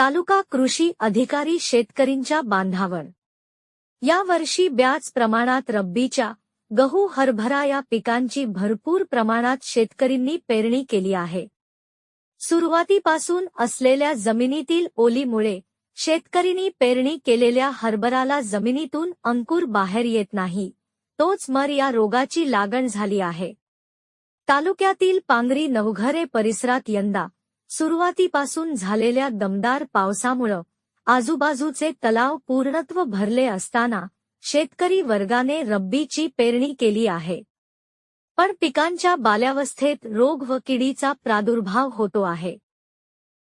तालुका कृषी अधिकारी शेतकरींच्या बांधावर. या वर्षी ब्याच प्रमाणात रब्बीच्या गहू हरभरा या पिकांची भरपूर प्रमाणात शेतकरींनी पेरणी केली आहे. सुरुवातीपासून असलेल्या जमिनीतील ओलीमुळे शेतकरींनी पेरणी केलेल्या हरभराला जमिनीतून अंकुर बाहेर येत नाही तोच मर या रोगाची लागण झाली आहे. तालुक्यातील पांगरी नवघरे परिसरात यंदा सुरुवातीपासून झालेल्या दमदार पावसामुळं आजूबाजूचे तलाव पूर्णत्व भरले असताना शेतकरी वर्गाने रब्बीची पेरणी केली आहे. पण पिकांच्या बाल्यावस्थेत रोग व किडीचा प्रादुर्भाव होतो आहे.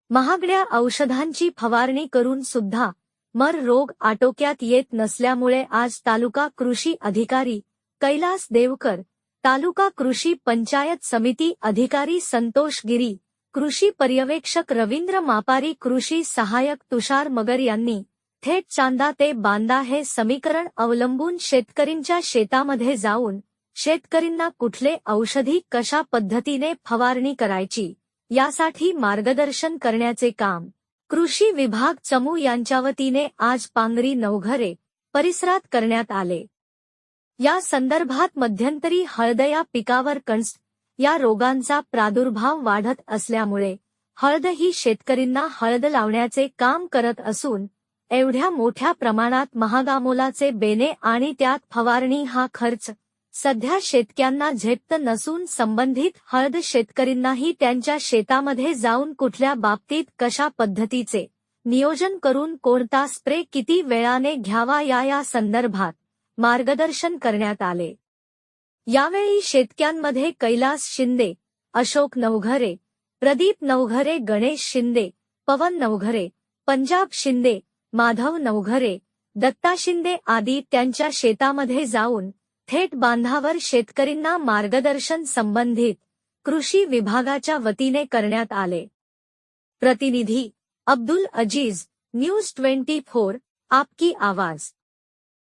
महागड्या औषधांची फवारणी करून सुद्धा मर रोग आटोक्यात येत नसल्यामुळे आज तालुका कृषी अधिकारी कैलास देवकर तालुका कृषी पंचायत समिती अधिकारी संतोष गिरी कृषी पर्यवेक्षक रवींद्र मापारी कृषी सहायक तुषार मगर यांनी थेट चांदा ते बांदा हे समीकरण अवलंबून शेतकरींच्या शेतामध्ये जाऊन शेतकरींना कुठले औषधी कशा पद्धतीने फवारणी करायची यासाठी मार्गदर्शन करण्याचे काम कृषी विभाग चमू यांच्या वतीने आज पांगरी नवघरे परिसरात करण्यात आले. या संदर्भात मध्यंतरी हळद या पिकावर कणस या रोगांचा प्रादुर्भाव वाढत असल्यामुळे हळद ही शेतकरींना हळद लावण्याचे काम करत असून एवढ्या मोठ्या प्रमाणात महागामोलाचे बेने आणि त्यात फवारणी हा खर्च सध्या शेतक्यांना झेपत नसून संबंधित हळद शेतकरींनाही त्यांच्या शेतामध्ये जाऊन कुठल्या बाबतीत कशा पद्धतीचे नियोजन करून कोणता स्प्रे किती वेळाने घ्यावा या या संदर्भात मार्गदर्शन करण्यात आले. यावेळी शेतक्यांमध्ये कैलास शिंदे अशोक नवघरे प्रदीप नवघरे गणेश शिंदे पवन नवघरे पंजाब शिंदे माधव नवघरे दत्ता शिंदे आदी त्यांच्या शेतामध्ये जाऊन थेट बांधावर शेतकरींना मार्गदर्शन संबंधित कृषी विभागाच्या वतीने करण्यात आले. प्रतिनिधी Abdul Aziz news twenty four आपकी आवाज.